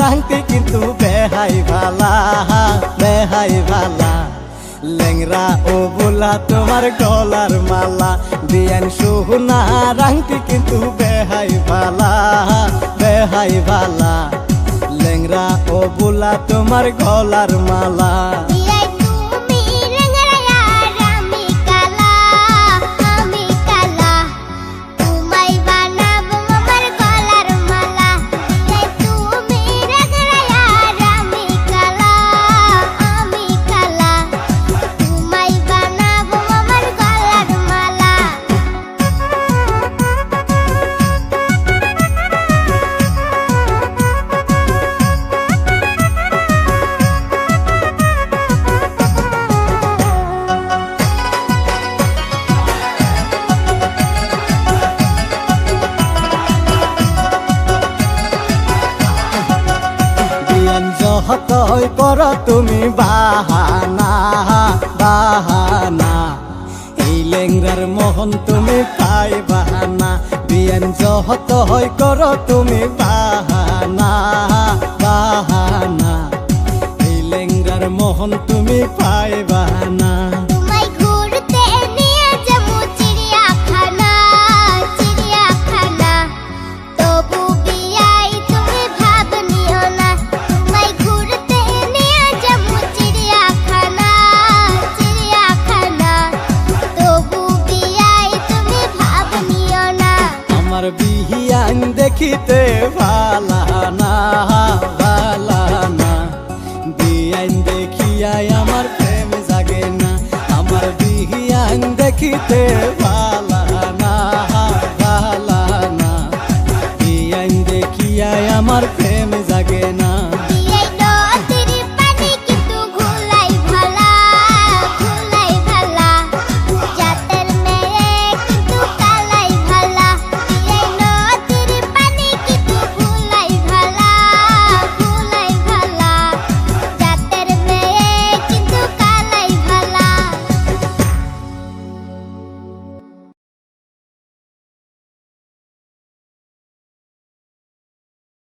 সোহনা কিন্তু বেহাই ভালা বেহাই ভালা। লেংরা ও বোলা তোমার গলার মালা, দিয়ান সোহনা রাঙতে কিন্তু বেহাই ভালা বেহাই ভালা। লেংরা ও বোলা তোমার গলার মালা। যহতই কর তুমি বাহানা বাহানা। এই লেংরার মোহন তুমি পাই বাহানা বিয়ান যহতই কর তুমি বাহানা বাহানা। এই লেংরার মোহন তুমি পাই দেখিতে ভালানা ভালানা দিয়াইন দেখিয়াই আমার প্রেম জাগে না আমার বিহিয়ান দেখিতে ভালানা